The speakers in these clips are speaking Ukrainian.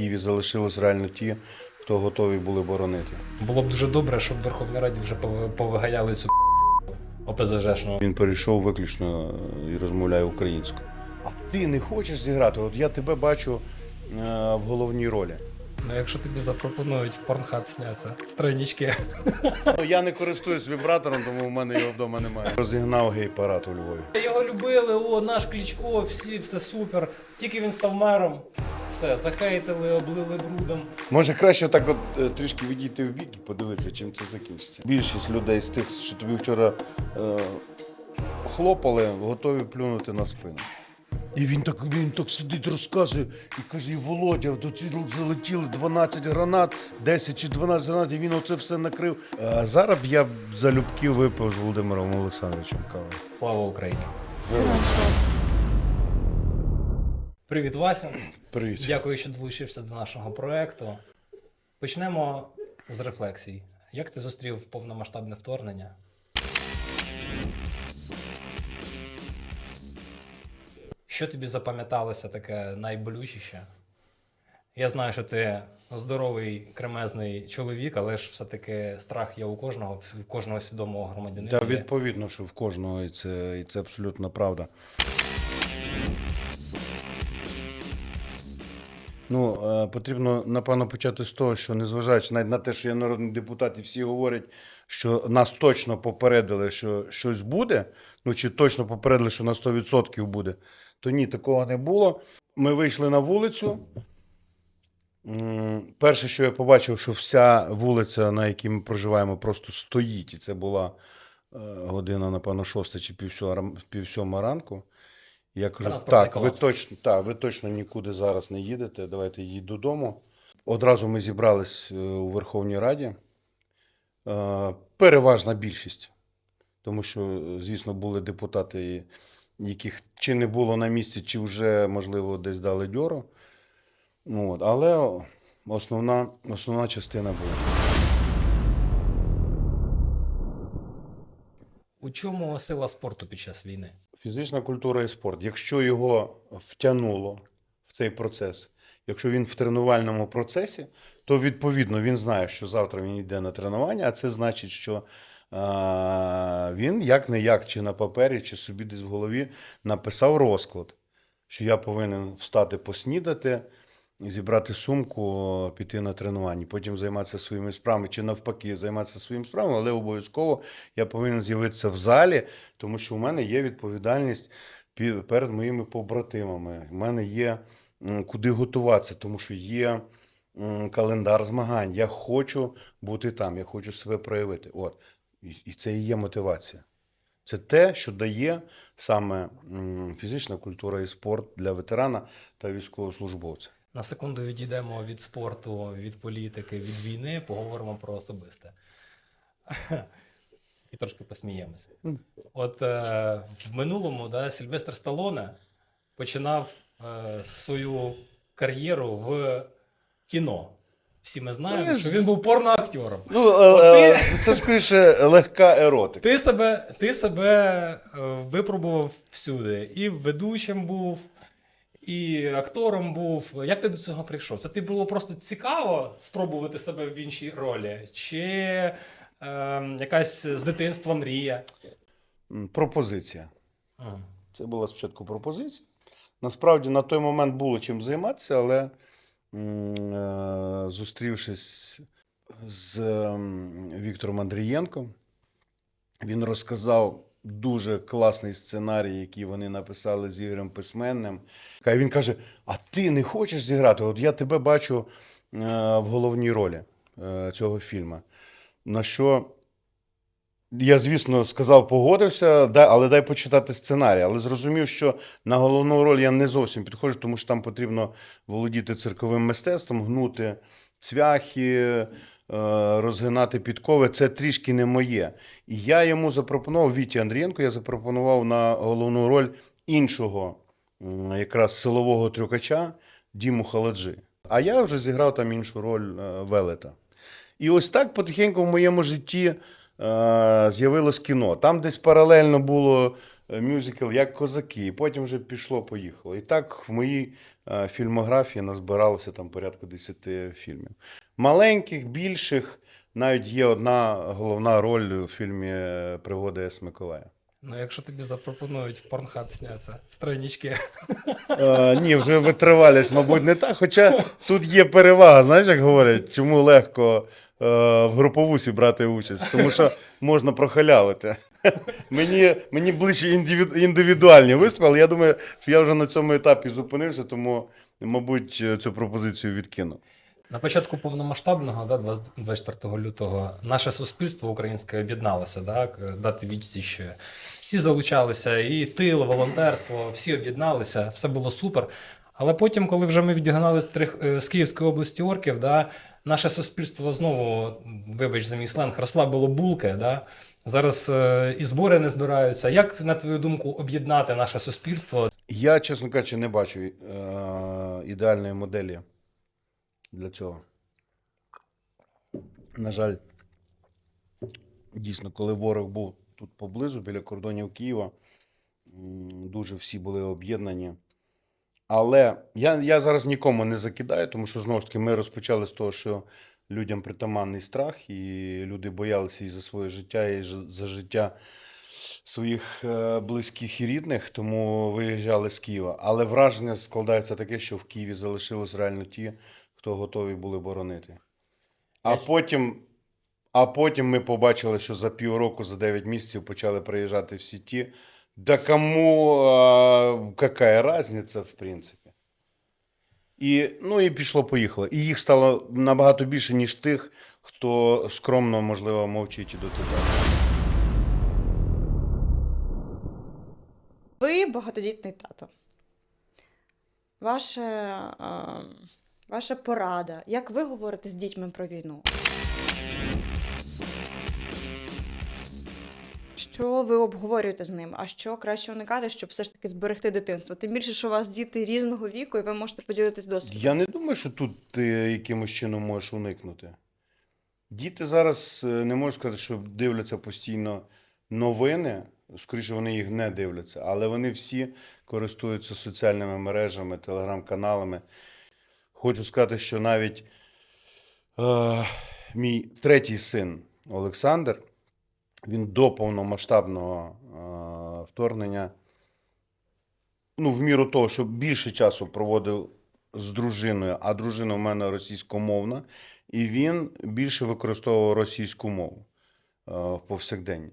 Києві залишилось реально ті, хто готові були боронити. Було б дуже добре, щоб в Верховній Раді вже пов- повиганяли цю ОПЗЖшну. Він перейшов виключно е, і розмовляє українською. А ти не хочеш зіграти? От я тебе бачу е, в головній ролі. Ну, якщо тобі запропонують в порнхаб сняться в тройнічки. Ну, я не користуюсь вібратором, тому в мене його вдома немає. Розігнав гей-парад у Львові. Його любили, о, наш Кличко, всі, все супер. Тільки він став мером. Все, захейтили, облили брудом. Може краще так от е, трішки відійти в бік і подивитися, чим це закінчиться. Більшість людей з тих, що тобі вчора е, хлопали, готові плюнути на спину. І він так, він так сидить, розказує і каже: і Володя, до залетіли 12 гранат, 10 чи 12 гранат, і він оце все накрив. А зараз б я б залюбки випив з Володимиром Олександровичем каву. Слава Україні! Привіт, Вася. Привіт. Дякую, що долучився до нашого проекту. Почнемо з рефлексій. Як ти зустрів повномасштабне вторгнення? Що тобі запам'яталося таке найболючіше? Я знаю, що ти здоровий, кремезний чоловік, але ж все-таки страх є у кожного, в кожного свідомого громадянина. Та відповідно, що в кожного, і це, і це абсолютно правда. Ну, е, потрібно, напевно, почати з того, що незважаючи навіть на те, що я народний депутат, і всі говорять, що нас точно попередили, що щось буде, ну чи точно попередили, що на 100% буде, то ні, такого не було. Ми вийшли на вулицю. Перше, що я побачив, що вся вулиця, на якій ми проживаємо, просто стоїть. І це була е, година, напевно, шоста чи півсьома ранку. Я кажу, так, ви точно, так, ви точно нікуди зараз не їдете, давайте їдь додому. Одразу ми зібрались е, у Верховній Раді. Е, Переважна більшість, тому що, звісно, були депутати, яких чи не було на місці, чи вже, можливо, десь дали дьору. Ну, от, але основна, основна частина була. У чому сила спорту під час війни? Фізична культура і спорт. Якщо його втягнуло в цей процес, якщо він в тренувальному процесі, то відповідно він знає, що завтра він йде на тренування, а це значить, що а, він як не як, чи на папері, чи собі десь в голові написав розклад, що я повинен встати поснідати, зібрати сумку, піти на тренування, потім займатися своїми справами, чи навпаки, займатися своїми справами, але обов'язково я повинен з'явитися в залі, тому що у мене є відповідальність перед моїми побратимами. У мене є куди готуватися, тому що є календар змагань. Я хочу бути там, я хочу себе проявити. От. І, це і є мотивація. Це те, що дає саме фізична культура і спорт для ветерана та військовослужбовця. На секунду відійдемо від спорту, від політики, від війни, поговоримо про особисте. І трошки посміємося. От е, в минулому да, Сильвестр Сталоне починав е, свою кар'єру в кіно. Всі ми знаємо, Ну, що він був порноактером. Ну, е, ти- е, це скоріше легка еротика. Ти себе, ти себе е, випробував всюди. І ведучим був, і актором був. Як ти до цього прийшов? Це ти було просто цікаво спробувати себе в іншій ролі? Чи е, якась з дитинства мрія? Пропозиція. Ага. Це була спочатку пропозиція. Насправді на той момент було чим займатися, але е, зустрівшись з Віктором Андрієнком, він розказав дуже класний сценарій, який вони написали з Ігорем Письменним. А він каже: А ти не хочеш зіграти? От я тебе бачу е, в головній ролі е, цього фільму. На що я, звісно, сказав, погодився, але дай почитати сценарій. Але зрозумів, що на головну роль я не зовсім підходжу, тому що там потрібно володіти цирковим мистецтвом, гнути цвяхи, розгинати підкови. Це трішки не моє. І я йому запропонував Віті Андрієнко, я запропонував на головну роль іншого, якраз силового трюкача Діму Халаджи. А я вже зіграв там іншу роль е, Велета. І ось так потихеньку в моєму житті е, з'явилось кіно. Там десь паралельно було е, мюзикл як козаки, і потім вже пішло-поїхало. І так в моїй е, фільмографії назбиралося там порядка 10 фільмів. Маленьких, більших, навіть є одна головна роль у фільмі е, Пригоди С. Миколая. Ну, якщо тобі запропонують в порнхаб зняться в. Е, ні, вже витривалість, мабуть, не так. Хоча тут є перевага, знаєш, як говорять, чому легко е, в груповусі брати участь, тому що можна прохалявити. Мені, мені ближче індивідуальні виступи, але я думаю, що я вже на цьому етапі зупинився, тому, мабуть, цю пропозицію відкину. На початку повномасштабного, да, 24 лютого, наше суспільство українське об'єдналося, да, дати відсіч. Всі залучалися, і тил, волонтерство, всі об'єдналися, все було супер. Але потім, коли вже ми відігнали з, е, Київської області орків, да, наше суспільство знову, вибач за мій сленг, розслабило булки. Да. Зараз е, і збори не збираються. Як, на твою думку, об'єднати наше суспільство? Я, чесно кажучи, не бачу е, ідеальної моделі для цього. На жаль, дійсно, коли ворог був тут поблизу, біля кордонів Києва, дуже всі були об'єднані. Але я, я зараз нікому не закидаю, тому що знову ж таки ми розпочали з того, що людям притаманний страх, і люди боялися і за своє життя, і за життя своїх е, близьких і рідних, тому виїжджали з Києва. Але враження складається таке, що в Києві залишилось реально ті, хто готові були боронити. А потім, а потім ми побачили, що за півроку, за 9 місяців почали приїжджати всі ті. Да кому а, какая разниця, в принципі. І, ну, і пішло-поїхало. І їх стало набагато більше, ніж тих, хто скромно, можливо, мовчить і до тебе. Ви багатодітний тато. Ваша, е, ваша порада. Як ви говорите з дітьми про війну? Що ви обговорюєте з ними? А що краще уникати, щоб все ж таки зберегти дитинство? Тим більше, що у вас діти різного віку, і ви можете поділитись досвідом. Я не думаю, що тут ти якимось чином можеш уникнути. Діти зараз е, не можу сказати, що дивляться постійно новини. Скоріше, вони їх не дивляться, але вони всі користуються соціальними мережами, телеграм-каналами. Хочу сказати, що навіть е, мій третій син Олександр, він до повномасштабного е, вторгнення ну, в міру того, що більше часу проводив з дружиною, а дружина в мене російськомовна, і він більше використовував російську мову е, в повсякденні.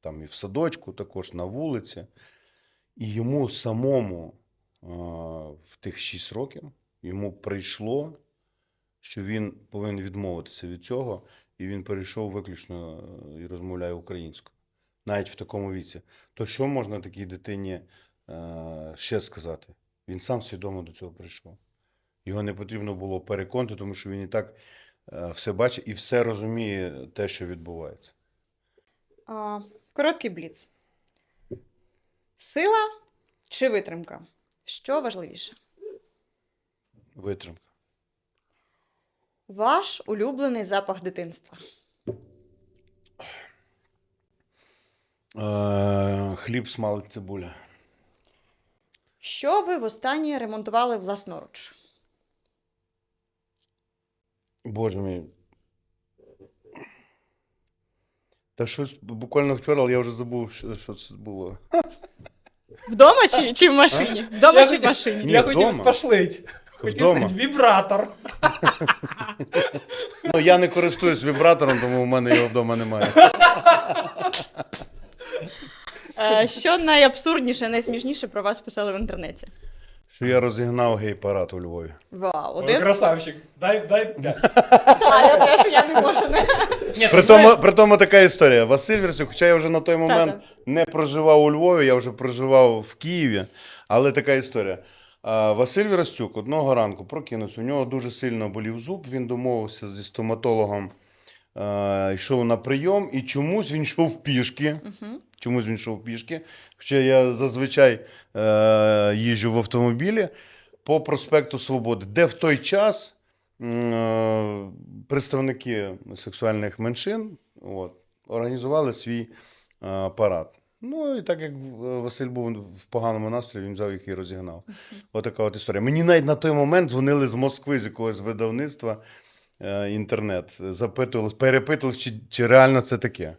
Там і в садочку, також на вулиці. І йому самому е, в тих 6 років йому прийшло, що він повинен відмовитися від цього, і він перейшов виключно е, і розмовляє українською. Навіть в такому віці. То що можна такій дитині е, ще сказати? Він сам свідомо до цього прийшов. Його не потрібно було переконати, тому що він і так е, все бачить і все розуміє те, що відбувається. Короткий бліц. Сила чи витримка? Що важливіше? Витримка. Ваш улюблений запах дитинства. Е, хліб, смалик, цибуля. Що ви востаннє ремонтували власноруч? Боже мій. Та щось буквально вчора, але я вже забув, що, що це було. Вдома чи, чи в машині? Вдома Я чи в машині? Ні, Я вдома. хотів спашлить. Хотів Вдома. сказати вібратор. Ну, я не користуюсь вібратором, тому в мене його вдома немає. Е, що найабсурдніше, найсмішніше про вас писали в інтернеті? Що я розігнав гей-парад у Львові. Вау, Ой, один. красавчик. Дай, дай п'ять. Та, я теж я не можу не. Ні, При знаєш, тому, при тому така історія. Василь Версюк, хоча я вже на той момент Та-та. не проживав у Львові, я вже проживав в Києві, але така історія. Василь Вірастюк одного ранку прокинувся, у нього дуже сильно болів зуб, він домовився зі стоматологом, йшов на прийом, і чомусь він йшов пішки. Мгм. Чомусь він йшов пішки. Хоча я зазвичай е, їжджу в автомобілі по проспекту Свободи, де в той час е, представники сексуальних меншин от, організували свій е, парад. Ну і так як е, Василь був в поганому настрої, він взяв їх і розігнав. Отака от історія. Мені навіть на той момент дзвонили з Москви, з якогось видавництва е, інтернет, запитували, перепитували, чи, чи реально це таке.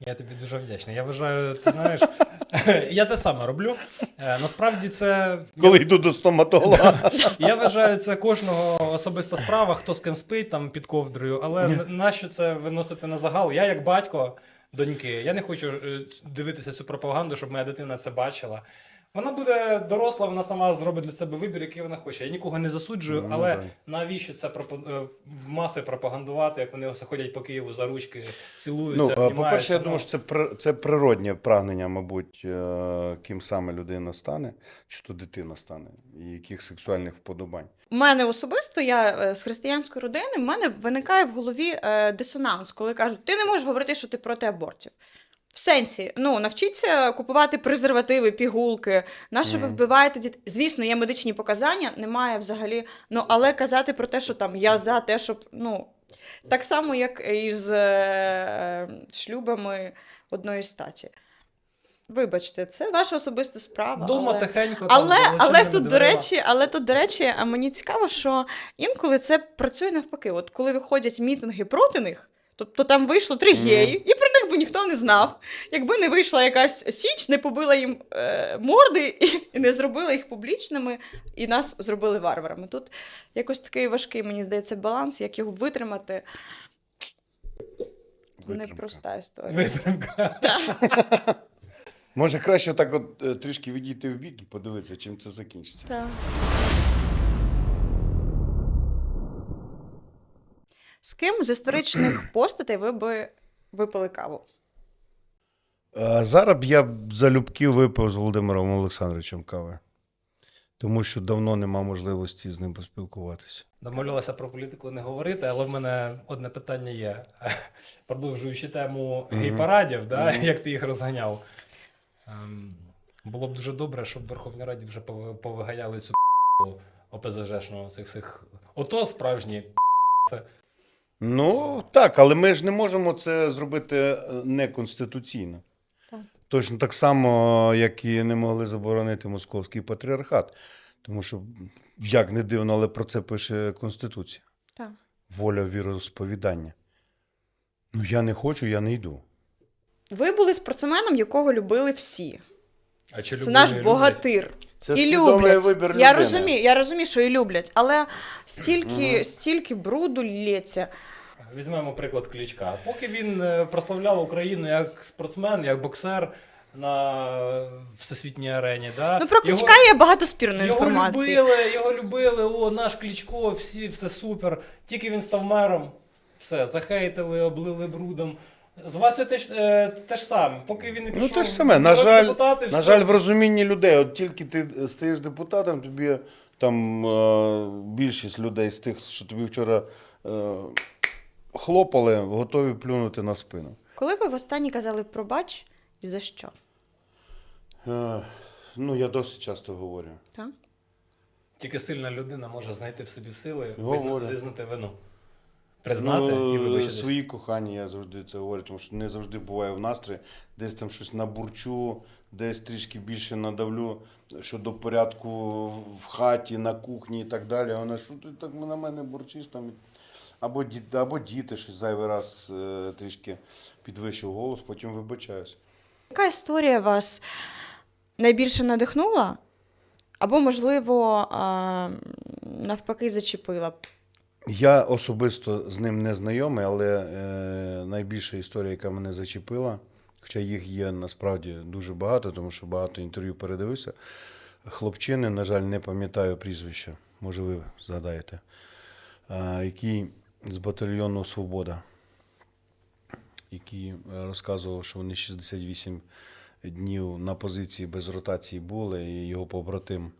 Я тобі дуже вдячний. Я вважаю, ти знаєш, я те саме роблю. Е, Насправді це. Коли йду до стоматолога. Я вважаю, це кожного особиста справа, хто з ким спить там під ковдрою. Але нащо це виносити на загал? Я, як батько доньки, я не хочу е, дивитися цю пропаганду, щоб моя дитина це бачила. Вона буде доросла, вона сама зробить для себе вибір, який вона хоче. Я нікого не засуджую, Ну, але так. навіщо це пропа- е, в маси пропагандувати, як вони ось ходять по Києву за ручки, цілуються. Ну, е, по-перше, я ну. думаю, що це, при- це природнє прагнення, мабуть, е, ким саме людина стане, чи то дитина стане, і яких сексуальних вподобань. У мене особисто, я е, з християнської родини, в мене виникає в голові е, дисонанс, коли кажуть, ти не можеш говорити, що ти проти абортів. В сенсі, ну навчіться купувати презервативи, пігулки. Наше ви вбиваєте дітей. Звісно, є медичні показання, немає взагалі. Ну але казати про те, що там я за те, щоб ну так само, як і з е, шлюбами одної статі. Вибачте, це ваша особиста справа. Дома але... тихенько. там, Але, але тут, до речі, але тут, до речі, а мені цікаво, що інколи це працює навпаки. От коли виходять мітинги проти них, тобто там вийшло три геї, і про ніхто не знав. Якби не вийшла якась січ, не побила їм е, морди і, і не зробила їх публічними, і нас зробили варварами. Тут якось такий важкий, мені здається, баланс, як його витримати. Витримка. Непроста історія. Витримка. Може, краще так от е, трішки відійти в бік і подивитися, чим це закінчиться. Так. З ким з історичних постатей ви би випили каву? Е, Зараз б я залюбки випив з Володимиром Олександровичем кави, тому що давно нема можливості з ним поспілкуватися. Домовлялися про політику не говорити, але в мене одне питання є. Продовжуючи тему Мгм. гей-парадів, да, як ти їх розганяв. Ем, було б дуже добре, щоб в Верховній Раді вже повиганяли цю ОПЗЖшного цих всіх. Ото справжні це. Ну так, але ми ж не можемо це зробити е, неконституційно. Так. Точно так само, як і не могли заборонити московський патріархат. Тому що, як не дивно, але про це пише Конституція. Так. Воля віросповідання. Ну, я не хочу, я не йду. Ви були спортсменом, якого любили всі. А чи Це наш богатир. Це і свідомий люблять. вибір я розумію, я розумію, що і люблять, але стільки, Мгм. стільки бруду лється. Візьмемо приклад Кличка. Поки він е, прославляв Україну як спортсмен, як боксер на всесвітній арені. Да? Ну про його- Кличка є багато спірної Його інформації. любили, його любили, о, наш Кличко, всі, все супер. Тільки він став мером, все, захейтили, облили брудом. З Васю теж, е, те ж саме. Поки він не Ну, пішов те ж саме. На жаль, депутати, На жаль, в розумінні людей, от тільки ти стаєш депутатом, тобі там е, більшість людей з тих, що тобі вчора е, хлопали, готові плюнути на спину. Коли ви востаннє казали пробач і за що? Е, ну, я досить часто говорю. Так? Тільки сильна людина може знайти в собі сили, визнати вину. Признати і ну, вибачитись. свої кохання, я завжди це говорю, тому що не завжди буває в настрої. Десь там щось набурчу, десь трішки більше надавлю щодо порядку в хаті, на кухні і так далі. Вона що ти так на мене бурчиш там. Або, ді- або діти щось зайвий раз е, трішки підвищив голос, потім вибачаюсь. Яка історія вас найбільше надихнула? Або, можливо, навпаки, зачепила? Я особисто з ним не знайомий, але е, найбільша історія, яка мене зачепила, хоча їх є насправді дуже багато, тому що багато інтерв'ю передивився. Хлопчини, на жаль, не пам'ятаю прізвища, може ви згадаєте, е, який з батальйону Свобода, який розказував, що вони 68 днів на позиції без ротації були, і його побратим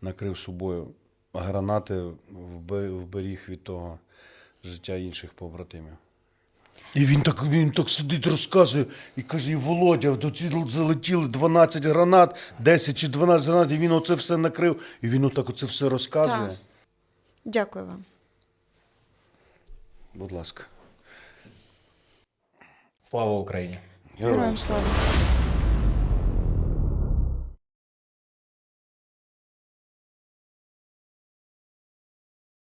накрив собою гранати, вбе- вберіг від того життя інших побратимів. І він так, він так сидить, розказує, і каже: і Володя, до залетіли 12 гранат, 10 чи 12 гранат, і він оце все накрив, і він отак оце все розказує. Так. Дякую вам. Будь ласка. Слава Україні! Героям слава.